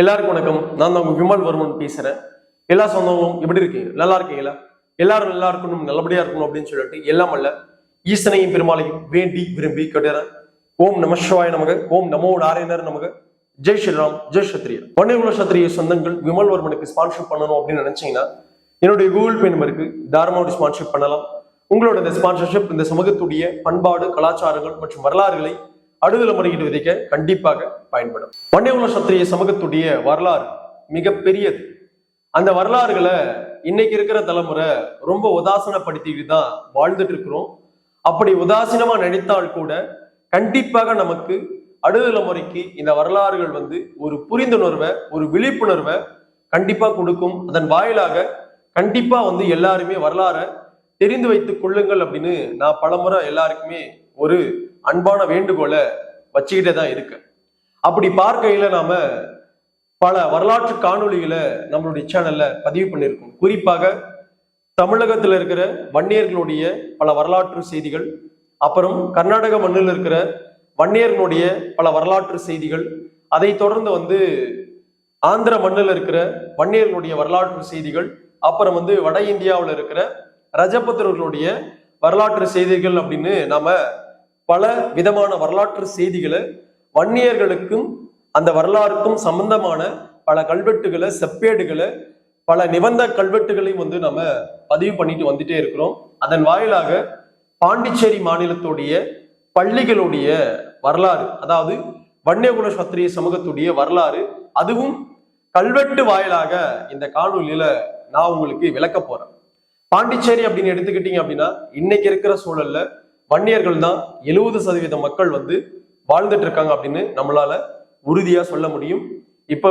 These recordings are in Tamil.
எல்லாருக்கும் வணக்கம். நான் தான் உங்க விமல் வர்மன் பேசுறேன். எல்லா சொந்தங்களும் எப்படி இருக்கீங்க. நல்லா இருக்கீங்களா? எல்லாரும் நல்லா இருக்கணும் நல்லபடியா இருக்கணும் அப்படின்னு சொல்லிட்டு எல்லாம் அல்ல. ஈசனையும் பெருமாளையும் வேண்டி விரும்பி கேட்டுறேன். ஓம் நம சிவாய நமக. ஓம் நமோ நாராயணர் நமக. ஜெய் ஸ்ரீராம். ஜெய் சத்ரியா வன்னியகுல சத்திரிய சொந்தங்கள் விமல் வர்மனுக்கு ஸ்பான்ஷிப் பண்ணணும் அப்படின்னு நினைச்சீங்கன்னா என்னுடைய கூகுள் பே நம்பருக்கு தாராளமாக ஸ்பான்ஷிப் பண்ணலாம். உங்களோட இந்த ஸ்பான்சர்ஷிப் இந்த சமூகத்துடைய பண்பாடு கலாச்சாரங்கள் மற்றும் வரலாறுகளை அடுதல முறையீடு விதைக்க கண்டிப்பாக பயன்படும். வன்னியகுல சத்திரிய சமூகத்துடைய வரலாறு மிக பெரியது அந்த வரலாறுகளை இன்னைக்கு இருக்கிற தலைமுறை ரொம்ப உதாசனப்படுத்திட்டு தான் வாழ்ந்துட்டு இருக்கிறோம் அப்படி உதாசீனமா நினைத்தால் கூட கண்டிப்பாக நமக்கு அடுதல முறைக்கு இந்த வரலாறுகள் வந்து ஒரு புரிந்துணர்வை ஒரு விழிப்புணர்வை கண்டிப்பா கொடுக்கும். அதன் வாயிலாக கண்டிப்பா வந்து எல்லாருமே வரலாறை தெரிந்து வைத்துக் கொள்ளுங்கள் அப்படின்னு நான் பலமுறை எல்லாருக்குமே ஒரு அன்பான வேண்டுகோளை வச்சுக்கிட்டே தான் இருக்கு. அப்படி பார்க்கையில நாம பல வரலாற்று காணொளிகளை நம்மளுடைய சேனல்ல பதிவு பண்ணியிருக்கோம். குறிப்பாக தமிழகத்தில் இருக்கிற வன்னியர்களுடைய பல வரலாற்று செய்திகள் அப்புறம் கர்நாடக மண்ணில் இருக்கிற வன்னியர்களுடைய பல வரலாற்று செய்திகள் அதை தொடர்ந்து வந்து ஆந்திர மண்ணில் இருக்கிற வன்னியர்களுடைய வரலாற்று செய்திகள் அப்புறம் வந்து வட இந்தியாவில் இருக்கிற ரஜபுத்திரர்களுடைய வரலாற்று செய்திகள் அப்படின்னு நாம பல விதமான வரலாற்று செய்திகளை வன்னியர்களுக்கும் அந்த வரலாறுக்கும் சம்பந்தமான பல கல்வெட்டுகளை செப்பேடுகளை பல நிபந்த கல்வெட்டுகளையும் வந்து நம்ம பதிவு பண்ணிட்டு வந்துட்டே இருக்கிறோம். அதன் வாயிலாக பாண்டிச்சேரி மாநிலத்துடைய பள்ளிகளுடைய வரலாறு அதாவது வன்னியகுல சத்திரிய சமூகத்துடைய வரலாறு அதுவும் கல்வெட்டு வாயிலாக இந்த காணொலியில நான் உங்களுக்கு விளக்க போறேன். பாண்டிச்சேரி அப்படின்னு எடுத்துக்கிட்டீங்க அப்படின்னா இன்னைக்கு இருக்கிற சூழல்ல வன்னியர்கள் தான் எழுபது சதவீத மக்கள் வந்து வாழ்ந்துட்டு இருக்காங்க அப்படின்னு நம்மளால உறுதியா சொல்ல முடியும். இப்போ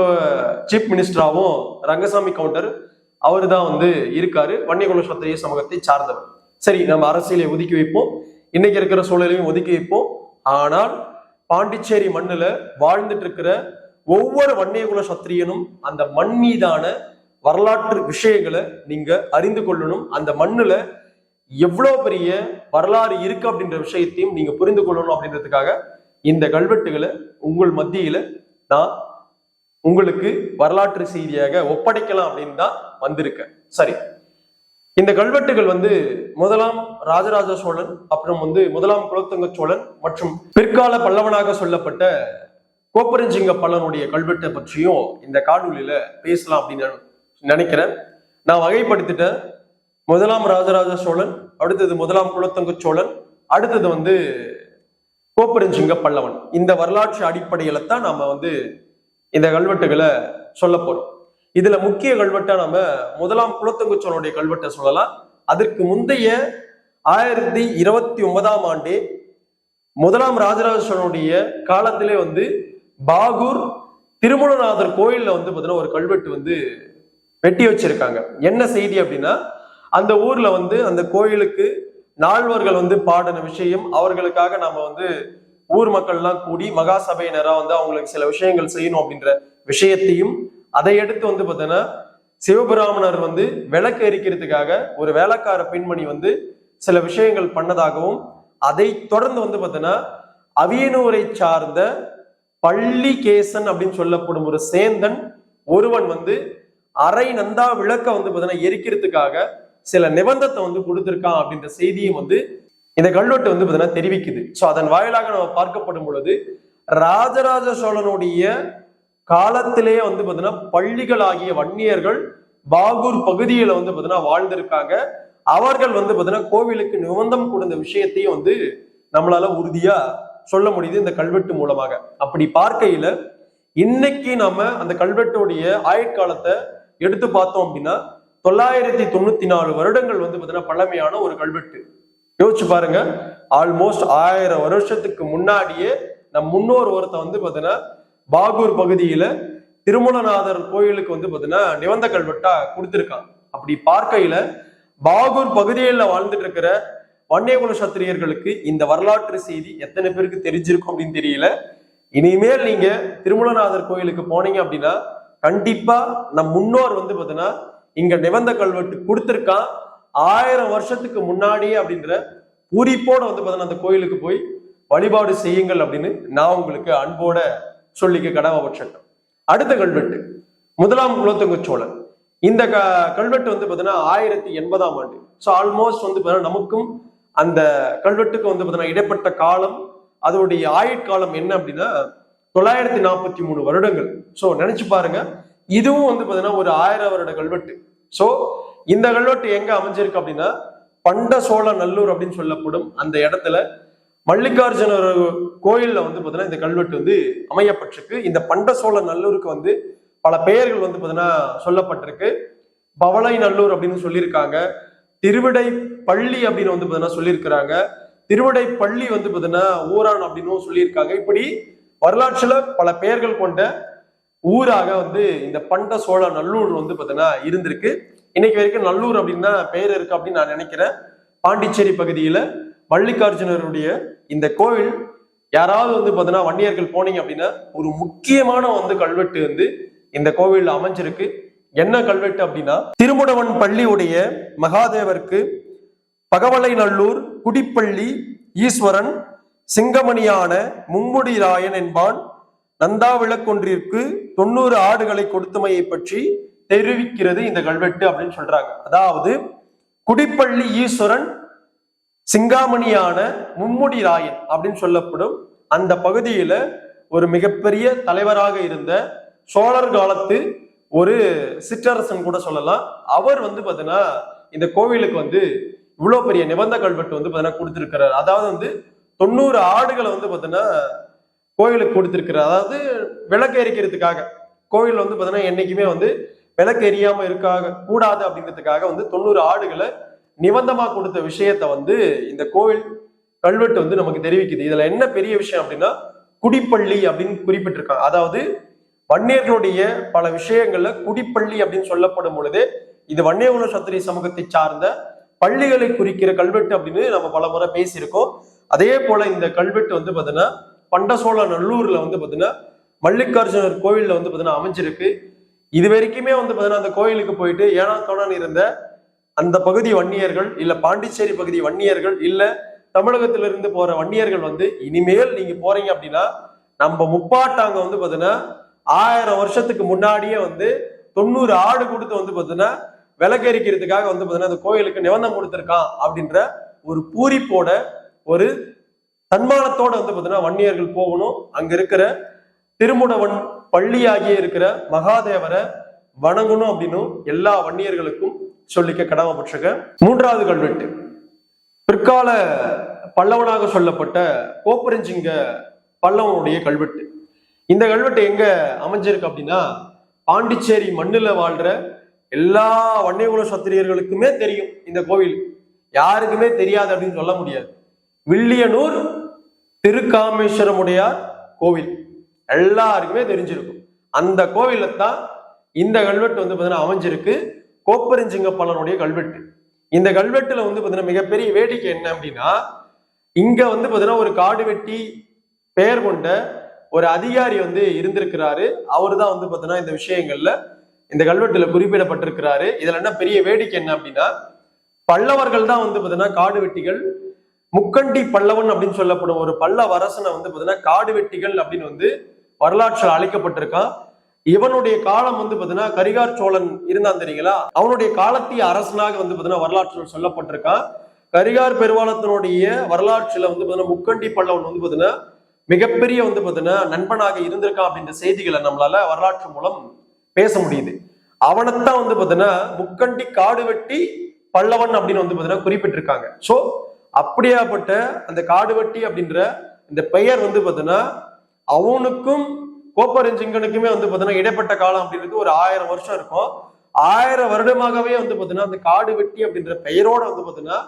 சீஃப் மினிஸ்டராகவும் ரங்கசாமி கவுண்டர் அவர் தான் வந்து இருக்காரு. வன்னியகுல சத்திரிய சமூகத்தை சார்ந்தவர். சரி நம்ம அரசியலை ஒதுக்கி வைப்போம். இன்னைக்கு இருக்கிற சூழலையும் ஒதுக்கி வைப்போம். ஆனால் பாண்டிச்சேரி மண்ணில் வாழ்ந்துட்டு இருக்கிற ஒவ்வொரு வன்னியகுல சத்திரியனும் அந்த மண் மீதான வரலாற்று விஷயங்களை நீங்க அறிந்து கொள்ளணும். அந்த மண்ணுல எவ்வளோ பெரிய வரலாறு இருக்கு அப்படின்ற விஷயத்தையும் நீங்க புரிந்து கொள்ளணும் அப்படின்றதுக்காக இந்த கல்வெட்டுகளை உங்கள் மத்தியில நான் உங்களுக்கு வரலாற்று செய்தியாக ஒப்படைக்கலாம் அப்படின்னு தான் வந்திருக்கேன். சரி. இந்த கல்வெட்டுகள் வந்து முதலாம் ராஜராஜ சோழன் அப்புறம் வந்து முதலாம் குலோத்துங்க சோழன் மற்றும் பிற்கால பல்லவனாக சொல்லப்பட்ட கோப்பரஞ்சிங்க பல்லனுடைய கல்வெட்டை பற்றியும் இந்த காணொலியில பேசலாம் அப்படின்னு நினைக்கிறேன். நான் வகைப்படுத்திட்டேன். முதலாம் ராஜராஜ சோழன் அடுத்தது முதலாம் குலத்தங்க சோழன் அடுத்தது வந்து கோப்பரஞ்சிங்க பல்லவன் இந்த வரலாற்று அடிப்படையில தான் நாம வந்து இந்த கல்வெட்டுகளை சொல்ல போறோம். இதுல முக்கிய கல்வெட்டா நம்ம முதலாம் குலத்துங்க சோழனுடைய கல்வெட்டை சொல்லலாம். அதற்கு முந்தைய ஆயிரத்தி இருபத்தி ஒன்பதாம் ஆண்டே முதலாம் ராஜராஜ சோழனுடைய காலத்திலே வந்து பாகூர் திருமணநாதர் கோயில்ல வந்து பார்த்தீங்கன்னா ஒரு கல்வெட்டு வந்து வெட்டி வச்சிருக்காங்க. என்ன செய்தி அப்படின்னா அந்த ஊர்ல வந்து அந்த கோயிலுக்கு நால்வர்கள் வந்து பாடின விஷயம் அவர்களுக்காக நம்ம வந்து ஊர் மக்கள்லாம் கூடி மகா சபையினரா வந்து அவங்களுக்கு சில விஷயங்கள் செய்யணும் அப்படின்ற விஷயத்தையும் அதை எடுத்து வந்து பார்த்தீங்கன்னா சிவபிராமணர் வந்து விளக்கு எரிக்கிறதுக்காக ஒரு வேலைக்கார பெண்மணி வந்து சில விஷயங்கள் பண்ணதாகவும் அதை தொடர்ந்து வந்து பார்த்தீங்கன்னா அவியனூரை சார்ந்த பள்ளிகேசன் அப்படின்னு சொல்லப்படும் ஒரு சேந்தன் ஒருவன் வந்து அரை நந்தா விளக்க வந்து பார்த்தீங்கன்னா எரிக்கிறதுக்காக சில நிபந்தத்தை வந்து கொடுத்திருக்கான் அப்படின்ற செய்தியும் வந்து இந்த கல்வெட்டு வந்து பார்த்தீங்கன்னா தெரிவிக்குது. ஸோ அதன் வாயிலாக நம்ம பார்க்கப்படும் பொழுது ராஜராஜ சோழனுடைய காலத்திலேயே வந்து பார்த்தீங்கன்னா பள்ளிகள் ஆகிய வன்னியர்கள் பாகூர் பகுதியில வந்து பார்த்தீங்கன்னா வாழ்ந்திருக்காங்க. அவர்கள் வந்து பார்த்தீங்கன்னா கோவிலுக்கு நிபந்தம் கொடுத்த விஷயத்தையும் வந்து நம்மளால உறுதியா சொல்ல முடியுது இந்த கல்வெட்டு மூலமாக. அப்படி பார்க்கையில இன்னைக்கு நம்ம அந்த கல்வெட்டுடைய ஆயுட்காலத்தை எடுத்து பார்த்தோம் அப்படின்னா தொள்ளாயிரத்தி தொண்ணூத்தி நாலு வருடங்கள் வந்து பார்த்தீங்கன்னா பழமையான ஒரு கல்வெட்டு. யோசிச்சு பாருங்க. ஆல்மோஸ்ட் ஆயிரம் வருஷத்துக்கு முன்னாடியே நம் முன்னோர் ஒருத்த வந்து பார்த்தீங்கன்னா பாகூர் பகுதியில திருமணநாதர் கோயிலுக்கு வந்து பார்த்தீங்கன்னா நிவந்த கல்வெட்டா கொடுத்திருக்கான் அப்படி பார்க்கையில பாகூர் பகுதியில் வாழ்ந்துட்டு இருக்கிற வன்னியகுல சத்திரியர்களுக்கு இந்த வரலாற்று செய்தி எத்தனை பேருக்கு தெரிஞ்சிருக்கும் அப்படின்னு தெரியல. இனிமேல் நீங்க திருமலநாதர் கோயிலுக்கு போனீங்க அப்படின்னா கண்டிப்பா நம் முன்னோர் வந்து பார்த்தீங்கன்னா இங்க நிபந்த கல்வெட்டு கொடுத்துருக்கான். ஆயிரம் வருஷத்துக்கு முன்னாடியே அப்படின்ற பூரிப்போட வந்து பார்த்தீங்கன்னா அந்த கோயிலுக்கு போய் வழிபாடு செய்யுங்கள் அப்படின்னு நான் உங்களுக்கு அன்போட சொல்லிக்க கடமைப்பட்டிருக்கேன் அடுத்த கல்வெட்டு முதலாம் குலோத்துங்க சோழன். இந்த க கல்வெட்டு வந்து பார்த்தீங்கன்னா ஆயிரத்தி எண்பதாம் ஆண்டு. ஸோ ஆல்மோஸ்ட் வந்து பார்த்தீங்கன்னா நமக்கும் அந்த கல்வெட்டுக்கு வந்து பார்த்தீங்கன்னா இடைப்பட்ட காலம் அதோடைய ஆயுட்காலம் என்ன அப்படின்னா தொள்ளாயிரத்தி நாற்பத்தி மூணு வருடங்கள். ஸோ நினைச்சு பாருங்க. இதுவும் வந்து பார்த்தீங்கன்னா ஒரு ஆயிரம் வருட கல்வெட்டு. ஸோ இந்த கல்வெட்டு எங்க அமைஞ்சிருக்கு அப்படின்னா பண்ட சோழ நல்லூர் அப்படின்னு சொல்லப்படும் அந்த இடத்துல மல்லிகார்ஜுனர் கோயில்ல வந்து பார்த்தீங்கன்னா இந்த கல்வெட்டு வந்து அமையப்பட்டிருக்கு. இந்த பண்ட சோழ நல்லூருக்கு வந்து பல பெயர்கள் வந்து பார்த்தீங்கன்னா சொல்லப்பட்டிருக்கு. பவளை நல்லூர் அப்படின்னு சொல்லியிருக்காங்க. திருவிடை பள்ளி அப்படின்னு வந்து பார்த்தீங்கன்னா சொல்லியிருக்கிறாங்க. திருவிடை பள்ளி வந்து பார்த்தீங்கன்னா ஊரான் அப்படின்னு சொல்லியிருக்காங்க. இப்படி வரலாற்றுல பல பெயர்கள் கொண்ட ஊராக வந்து இந்த பண்ட சோழ நல்லூர் வந்து பார்த்தீங்கன்னா இருந்திருக்கு. இன்னைக்கு வரைக்கும் நல்லூர் அப்படின்னு தான் பெயர் இருக்கு அப்படின்னு நான் நினைக்கிறேன். பாண்டிச்சேரி பகுதியில மல்லிகார்ஜுனருடைய இந்த கோவில் யாராவது வந்து பார்த்தீங்கன்னா வன்னியர்கள் போனீங்க அப்படின்னா ஒரு முக்கியமான வந்து கல்வெட்டு வந்து இந்த கோவிலில் அமைஞ்சிருக்கு. என்ன கல்வெட்டு அப்படின்னா திருமுடவன் பள்ளியுடைய மகாதேவருக்கு பகவலை நல்லூர் குடிப்பள்ளி ஈஸ்வரன் சிங்கமணியான மும்முடி ராயன் என்பான். நந்தா விளக்கொன்றிற்கு தொண்ணூறு ஆடுகளை கொடுத்தமையை பற்றி தெரிவிக்கிறது இந்த கல்வெட்டு அப்படின்னு சொல்றாங்க. அதாவது குடிப்பள்ளி ஈஸ்வரன் சிங்காமணியான மும்முடி ராயன் அப்படின்னு சொல்லப்படும் அந்த பகுதியில ஒரு மிகப்பெரிய தலைவராக இருந்த சோழர் காலத்து ஒரு சிற்றரசன் கூட சொல்லலாம். அவர் வந்து பாத்தீங்கன்னா இந்த கோவிலுக்கு வந்து இவ்வளவு பெரிய நிபந்த கல்வெட்டு வந்து பாத்தீங்கன்னா கொடுத்திருக்கிறார். அதாவது வந்து தொண்ணூறு ஆடுகளை வந்து பாத்தீங்கன்னா கோயிலுக்கு கொடுத்துருக்குற அதாவது விளக்கு எரிக்கிறதுக்காக. கோயில் வந்து பார்த்தீங்கன்னா என்னைக்குமே வந்து விளக்கு எரியாம இருக்காக கூடாது அப்படிங்கிறதுக்காக வந்து தொண்ணூறு ஆடுகளை நிபந்தமா கொடுத்த விஷயத்த வந்து இந்த கோவில் கல்வெட்டு வந்து நமக்கு தெரிவிக்குது. இதுல என்ன பெரிய விஷயம் அப்படின்னா குடிப்பள்ளி அப்படின்னு குறிப்பிட்டிருக்காங்க. அதாவது வன்னியர்களுடைய பல விஷயங்கள்ல குடிப்பள்ளி அப்படின்னு சொல்லப்படும் பொழுது இது வன்னியகுல சத்திரிய சமூகத்தை சார்ந்த பள்ளிகளை குறிக்கிற கல்வெட்டு அப்படின்னு நம்ம பல முறை பேசியிருக்கோம். அதே போல இந்த கல்வெட்டு வந்து பார்த்தீங்கன்னா பண்டசோழ நல்லூர்ல வந்து பாத்தீங்கன்னா மல்லிகார்ஜுனர் கோவில்ல வந்து பாத்தீங்கன்னா அமைஞ்சிருக்கு. இது வரைக்குமே வந்து பாத்தீங்கன்னா அந்த கோயிலுக்கு போயிட்டு ஏனா தோணன் இருந்த அந்த பகுதி வன்னியர்கள் இல்ல பாண்டிச்சேரி பகுதி வன்னியர்கள் இல்ல தமிழகத்திலிருந்து போற வன்னியர்கள் வந்து இனிமேல் நீங்க போறீங்க அப்படின்னா நம்ம முப்பாட்டாங்க வந்து பாத்தீங்கன்னா ஆயிரம் வருஷத்துக்கு முன்னாடியே வந்து தொண்ணூறு ஆடு கொடுத்து வந்து பாத்தீங்கன்னா விளக்கரிக்கிறதுக்காக வந்து பாத்தீங்கன்னா அந்த கோயிலுக்கு நிபந்தம் கொடுத்துருக்கான் அப்படின்ற ஒரு பூரிப்போட ஒரு தன்மானத்தோட வந்து பார்த்தீங்கன்னா வன்னியர்கள் போகணும். அங்க இருக்கிற திருமுடவன் பள்ளியாகிய இருக்கிற மகாதேவரை வணங்கணும் அப்படின்னு எல்லா வன்னியர்களுக்கும் சொல்லிக்க கடமைப்பட்டிருக்க மூன்றாவது கல்வெட்டு. பிற்கால பல்லவனாக சொல்லப்பட்ட கோப்பரஞ்சிங்க பல்லவனுடைய கல்வெட்டு. இந்த கல்வெட்டு எங்க அமைஞ்சிருக்கு அப்படின்னா பாண்டிச்சேரி மண்ணில் வாழ்ற எல்லா வன்னியகுல சத்திரியர்களுக்குமே தெரியும் இந்த கோவில். யாருக்குமே தெரியாது அப்படின்னு சொல்ல முடியாது. வில்லியனூர் திருக்காமேஸ்வரமுடையார் கோவில். எல்லாருக்குமே தெரிஞ்சிருக்கும். அந்த கோவில தான் இந்த கல்வெட்டு வந்து பார்த்தீங்கன்னா அமைஞ்சிருக்கு. கோப்பரிஞ்சிங்க கல்வெட்டு. இந்த கல்வெட்டுல வந்து பார்த்தீங்கன்னா மிகப்பெரிய வேடிக்கை என்ன அப்படின்னா இங்க வந்து பார்த்தீங்கன்னா ஒரு காடு வெட்டி பெயர் கொண்ட ஒரு அதிகாரி வந்து இருந்திருக்கிறாரு. அவரு தான் வந்து பார்த்தீங்கன்னா இந்த விஷயங்கள்ல இந்த கல்வெட்டுல குறிப்பிடப்பட்டிருக்கிறாரு. இதுல என்ன பெரிய வேடிக்கை என்ன அப்படின்னா பல்லவர்கள் தான் வந்து பார்த்தீங்கன்னா காடு வெட்டிகள் முக்கண்டி பல்லவன் அப்படின்னு சொல்லப்படும் ஒரு பல்ல அரசனை வந்து பார்த்தீங்கன்னா காடு வெட்டிகள் அப்படின்னு வந்து வரலாற்றில் அழைக்கப்பட்டிருக்கான். இவனுடைய காலம் வந்து பார்த்தீங்கன்னா கரிகார் சோழன் இருந்தான் தெரியுங்களா? அவனுடைய காலத்திய அரசனாக வந்து பார்த்தீங்கன்னா வரலாற்றில் சொல்லப்பட்டிருக்கான். கரிகார் பெருவாளத்தினுடைய வரலாற்றில் வந்து பார்த்தீங்கன்னா முக்கண்டி பல்லவன் வந்து பார்த்தீங்கன்னா மிகப்பெரிய வந்து பார்த்தீங்கன்னா நண்பனாக இருந்திருக்கான் அப்படின்ற செய்திகளை நம்மளால வரலாற்று மூலம் பேச முடியுது. அவனைத்தான் வந்து பார்த்தீங்கன்னா முக்கண்டி காடு வெட்டி பல்லவன் அப்படின்னு வந்து பார்த்தீங்கன்னா குறிப்பிட்டிருக்காங்க. ஸோ அப்படியாப்பட்ட அந்த காடுவெட்டி அப்படின்ற இந்த பெயர் வந்து பார்த்தீங்கன்னா அவனுக்கும் கோப்பரஞ்சிங்கனுக்குமே வந்து பார்த்தீங்கன்னா இடைப்பட்ட காலம் அப்படின்றது ஒரு ஆயிரம் வருஷம் இருக்கும். ஆயிரம் வருடமாகவே வந்து பார்த்தீங்கன்னா அந்த காடு வெட்டி அப்படின்ற பெயரோட வந்து பார்த்தீங்கன்னா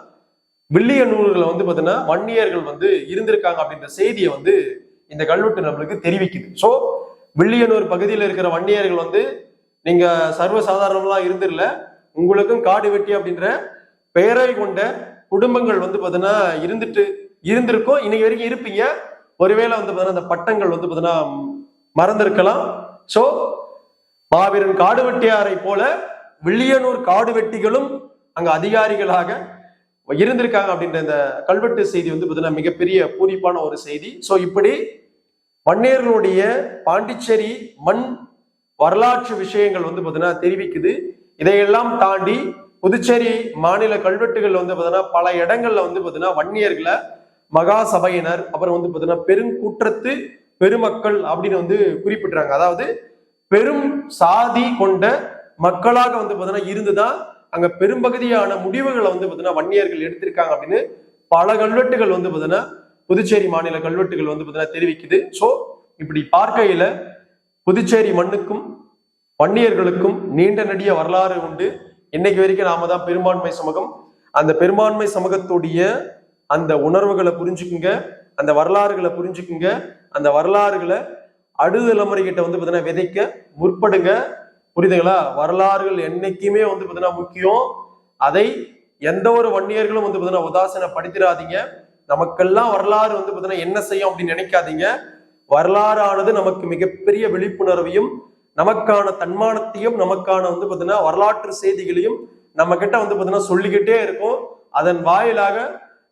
நூல்களை வந்து பார்த்தீங்கன்னா வன்னியர்கள் வந்து இருந்திருக்காங்க அப்படின்ற செய்தியை வந்து இந்த கல்வெட்டு நம்மளுக்கு தெரிவிக்குது. ஸோ வில்லியனூர் பகுதியில் இருக்கிற வன்னியர்கள் வந்து நீங்க சர்வ இருந்துடல உங்களுக்கும் காடு வெட்டி அப்படின்ற பெயரை கொண்ட குடும்பங்கள் வந்து பார்த்தீங்கன்னா இருந்துட்டு இருந்திருக்கும். இன்னைக்கு வரைக்கும் இருப்பீங்க. ஒருவேளை வந்து பார்த்தீங்கன்னா அந்த பட்டங்கள் வந்து பார்த்தீங்கன்னா மறந்திருக்கலாம். ஸோ மாவீரன் காடு வெட்டியாரை போல வில்லியனூர் காடு வெட்டிகளும் அங்க அதிகாரிகளாக இருந்திருக்காங்க அப்படின்ற இந்த கல்வெட்டு செய்தி வந்து பார்த்தீங்கன்னா மிகப்பெரிய பூரிப்பான ஒரு செய்தி. ஸோ இப்படி வன்னியர்களுடைய பாண்டிச்சேரி மண் வரலாற்று விஷயங்கள் வந்து பார்த்தீங்கன்னா தெரிவிக்குது. இதையெல்லாம் தாண்டி புதுச்சேரி மாநில கல்வெட்டுகள் வந்து பாத்தீங்கன்னா பல இடங்கள்ல வந்து பாத்தீங்கன்னா வன்னியர்களை மகா சபையினர் அப்புறம் வந்து பாத்தீங்கன்னா பெருங்கூற்றத்து பெருமக்கள் அப்படின்னு வந்து குறிப்பிட்டுறாங்க அதாவது பெரும் சாதி கொண்ட மக்களாக வந்து பாத்தீங்கன்னா இருந்துதான் அங்க பெரும்பகுதியான முடிவுகளை வந்து பாத்தீங்கன்னா வன்னியர்கள் எடுத்திருக்காங்க அப்படின்னு பல கல்வெட்டுகள் வந்து பாத்தீங்கன்னா புதுச்சேரி மாநில கல்வெட்டுகள் வந்து பாத்தீங்கன்னா தெரிவிக்குது. சோ இப்படி பார்க்கையில புதுச்சேரி மண்ணுக்கும் வன்னியர்களுக்கும் நீண்ட நெடிய வரலாறு உண்டு. இன்னைக்கு வரைக்கும் நாம தான் பெரும்பான்மை சமூகம். அந்த பெரும்பான்மை சமூகத்துடைய அந்த உணர்வுகளை புரிஞ்சுக்குங்க அந்த வரலாறுகளை புரிஞ்சுக்குங்க அந்த வரலாறுகளை அடுத்த தலைமுறைகிட்ட வந்து பார்த்தீங்கன்னா விதைக்க முற்படுங்க. புரியுதுங்களா? வரலாறுகள் என்னைக்குமே வந்து பார்த்தீங்கன்னா முக்கியம். அதை எந்த ஒரு வன்னியர்களும் வந்து பாத்தீங்கன்னா உதாசீனப்படுத்திடாதீங்க நமக்கெல்லாம் வரலாறு வந்து பார்த்தீங்கன்னா என்ன செய்யும் அப்படின்னு நினைக்காதீங்க. வரலாறானது நமக்கு மிகப்பெரிய விழிப்புணர்வையும் நமக்கான தன்மானத்தையும் நமக்கான வந்து பார்த்தீங்கன்னா வரலாற்று செய்திகளையும் நம்ம கிட்ட வந்து பார்த்தீங்கன்னா சொல்லிக்கிட்டே இருக்கும். அதன் வாயிலாக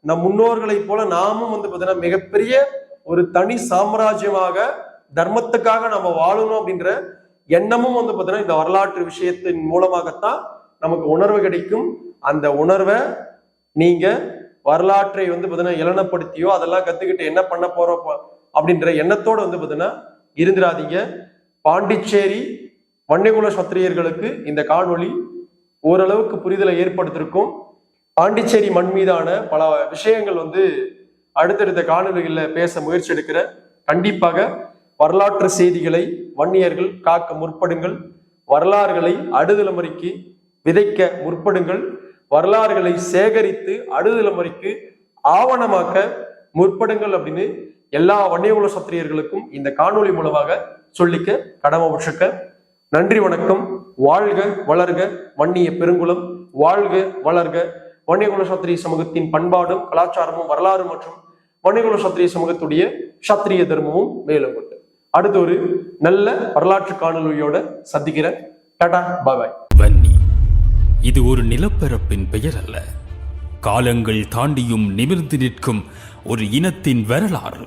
நம் முன்னோர்களைப் போல நாமும் வந்து பார்த்தீங்கன்னா மிகப்பெரிய ஒரு தனி சாம்ராஜ்யமாக தர்மத்துக்காக நம்ம வாழணும் அப்படின்ற எண்ணமும் வந்து பார்த்தீங்கன்னா இந்த வரலாற்று விஷயத்தின் மூலமாகத்தான் நமக்கு உணர்வு கிடைக்கும். அந்த உணர்வை நீங்க வரலாற்றை வந்து பார்த்தீங்கன்னா இளனப்படுத்தியோ அதெல்லாம் கத்துக்கிட்டு என்ன பண்ண போறோம் அப்படின்ற எண்ணத்தோட வந்து பார்த்தீங்கன்னா இருந்துடாதீங்க. பாண்டிச்சேரி வன்னியகுல சத்திரியர்களுக்கு இந்த காணொளி ஓரளவுக்கு புரிதலை ஏற்படுத்திருக்கும். பாண்டிச்சேரி மண் மீதான பல விஷயங்கள் வந்து அடுத்தடுத்த காணொலிகளில் பேச முயற்சி எடுக்கிற. கண்டிப்பாக வரலாற்று செய்திகளை வன்னியர்கள் காக்க முற்படுங்கள். வரலாறுகளை அடுதலைமுறைக்கு விதைக்க முற்படுங்கள். வரலாறுகளை சேகரித்து அடுதலைமுறைக்கு ஆவணமாக்க முற்படுங்கள் அப்படின்னு எல்லா வன்னியகுல சத்திரியர்களுக்கும் இந்த காணொலி மூலமாக சொல்லிக்க கடமபட்சுக்க நன்றி வணக்கம் வாழ்க வளர்க வன்னிய பெருங்குளம் வாழ்க வளர்க. வன்னியகுல சத்திரிய சமூகத்தின் பண்பாடும் கலாச்சாரமும் வரலாறு மற்றும் வன்னியகுல சத்திரிய சமூகத்துடைய சத்திரிய தர்மமும் மேலும் கொண்டு அடுத்து ஒரு நல்ல வரலாற்று காணொலியோட சந்திக்கிறேன். டாடா பாபாய் வன்னி இது ஒரு நிலப்பரப்பின் பெயர் அல்ல. காலங்கள் தாண்டியும் நிமிர்ந்து நிற்கும் ஒரு இனத்தின் வரலாறு.